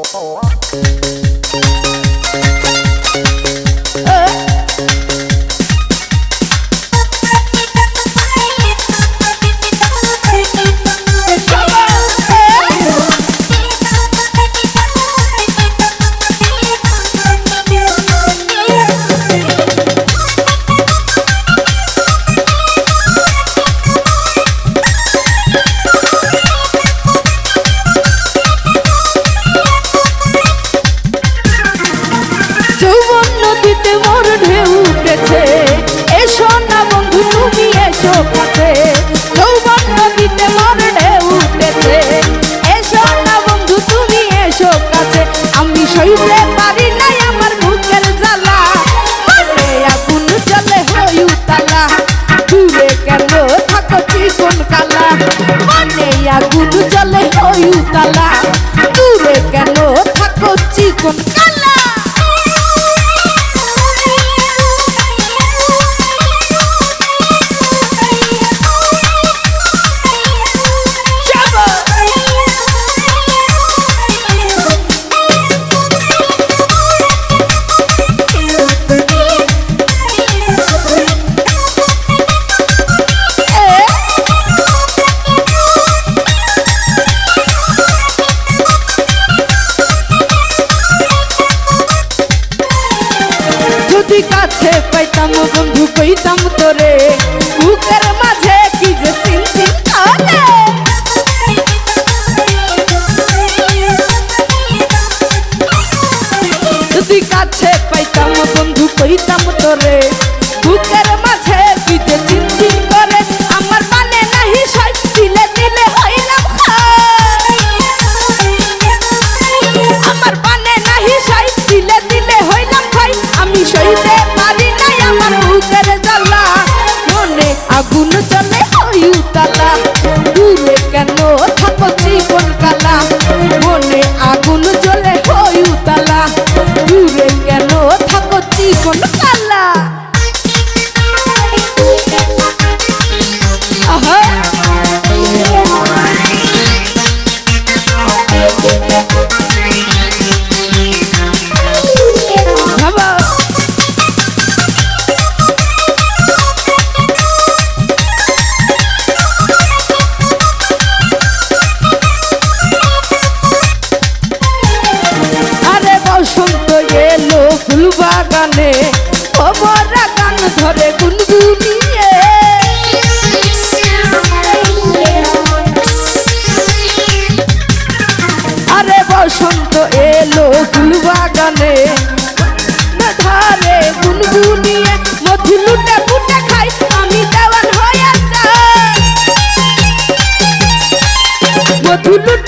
Oh, oh, oh. চিকন যদি কাছে পাইতাম বন্ধু পাইতাম তোরে। বুকের মাঝে কি যে কাছে পাইতাম বন্ধু পাইতাম তোরে। বুকের মাঝে কি যে মনে বসন্ত এলো ফুল বাগানে ধারে গুনগুনিয়ে মধু লুটে ফুটে খাই, আমি দেওয়ান হয়ে যাই। মধু লুটে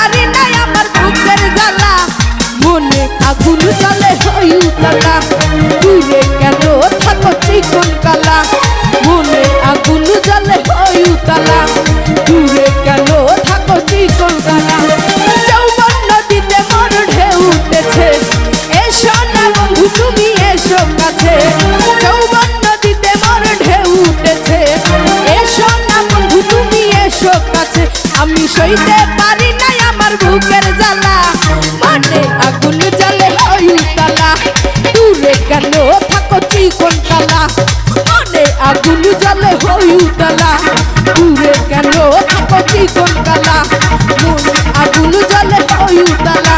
উতলা দূরে কেন থাকো চিকন কালা? মনে আগুন জ্বলে হই উতলা। দূরে কেন থাকো চিকন কালা? যৌবন নদীতে মোর ঢেউ উঠেছে। এসো না বন্ধু, তুমি এসো কাছে। যৌবন নদীতে মোর ঢেউ উঠেছে। এসো না বন্ধু, তুমি এসো কাছে। আমি সইতে কেন থাকো চিকন কালা মনে আগুন জ্বলে হইতালা দূরে কেন থাকো চিকন কালা মনে আগুন জলে দূরে